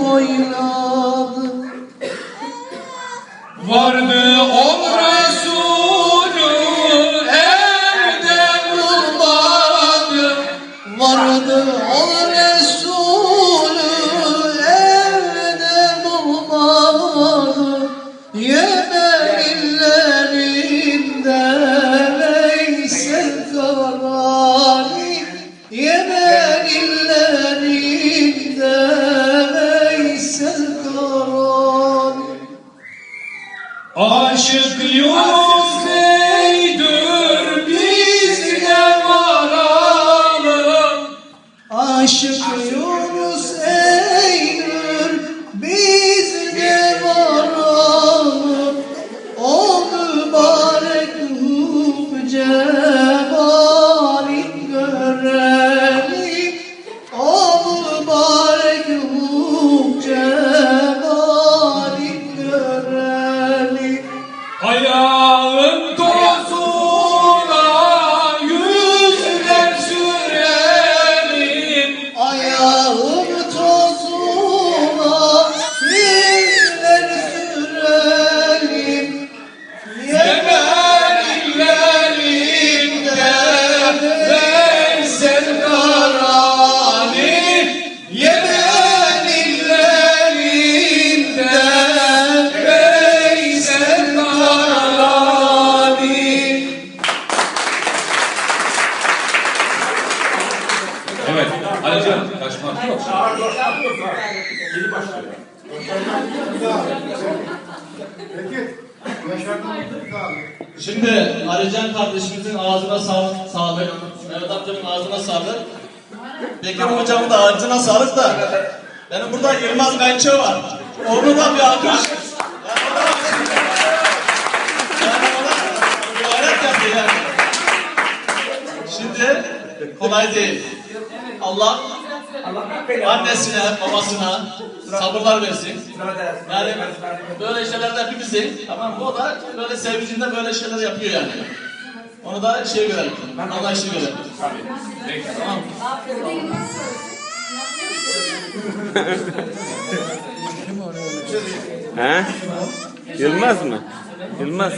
oynadı Vardı ol Resulü evde bulmadı. Vardı Aşık Yunus Hallelujah. Kaçmak yok. Şimdi Alican kardeşimizin ağzına sağlık, sağlık. Mehmet amcamın ağzına sağlık. Bekir hocamın da ağzına sağlık da. Benim burada Yılmaz Kayınço var. Onu da bir alkış. Şimdi kolay değil. Allah annesine, babasına sabırlar versin. Yani böyle şeyler hepimizin. Tamam? O da böyle sevgicinde böyle şeyler yapıyor yani. Onu da şey görelim. Anlayışı görelim. Tamam. He? Yılmaz mı? Yılmaz.